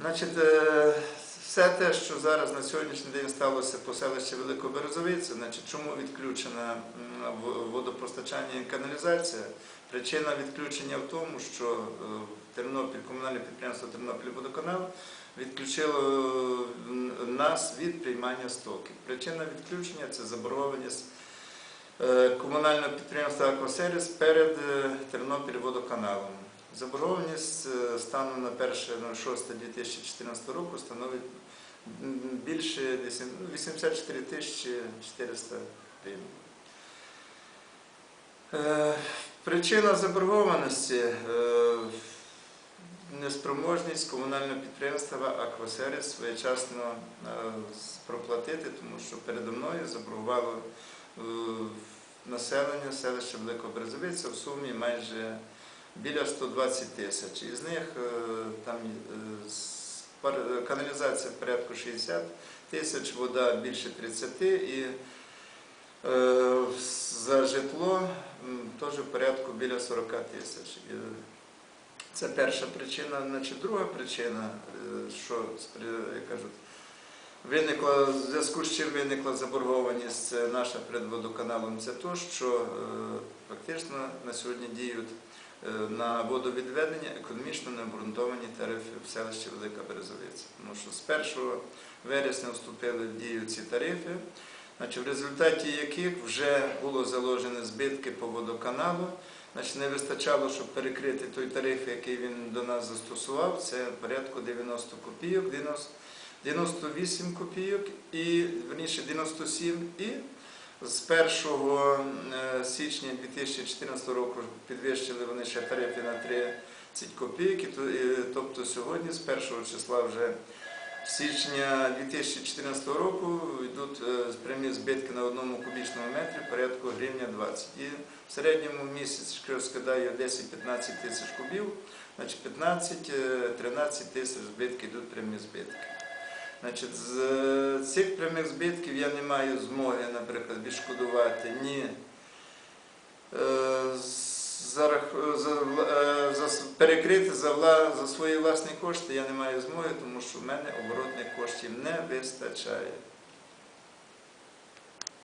Значить, е, все те, що зараз на сьогоднішній день сталося по селищі Великоберезовиця, значить, чому відключена водопостачання і каналізація? Причина відключення в тому, що е, Тернопіль, комунальне підприємство Тернопільводоканал відключило нас від приймання стоків. Причина відключення це заборгованість е, комунального підприємства Аквасервіс перед Тернопільводоканалом. Заборгованість е, станом на 1.06.2014 року становить більше ну, 84 тисячі 400 гривень. Е, Причина заборгованості е, неспроможність комунального підприємства Аквасервіс своєчасно проплатити, тому що передо мною заборгувало населення селища Великоберезовиця в сумі майже біля 120 тисяч. Із них е, там е, пар- каналізація порядку 60 тисяч, вода більше 30 і е, за житло теж порядку біля 40 тисяч. Це перша причина. Значить, друга причина, е, що як кажуть, виникла в зв'язку з чим виникла заборгованість е, наша перед водоканалом, це то, що е, фактично на сьогодні діють е, на водовідведення економічно необґрунтовані тарифи в селищі Велика Березовиця. Тому що з 1 вересня вступили в дію ці тарифи, значить, в результаті яких вже було заложені збитки по водоканалу. Значить, не вистачало, щоб перекрити той тариф, який він до нас застосував, це порядку 90 копійок, 90 98 копійок і верніше 97 і з 1 е, січня 2014 року підвищили вони ще тарифи на 30 копійок, тобто сьогодні з 1 числа вже січня 2014 року йдуть е, прямі збитки на одному кубічному метрі порядку гривня 20. І в середньому в місяць, що скидаю 10-15 тисяч кубів, значить 15-13 тисяч збитків йдуть прямі збитки. Значить, з е, цих прямих збитків я не маю змоги, наприклад, відшкодувати ні е, за, за, е, за перекрити за свої власні кошти я не маю змоги, тому що в мене оборотних коштів не вистачає.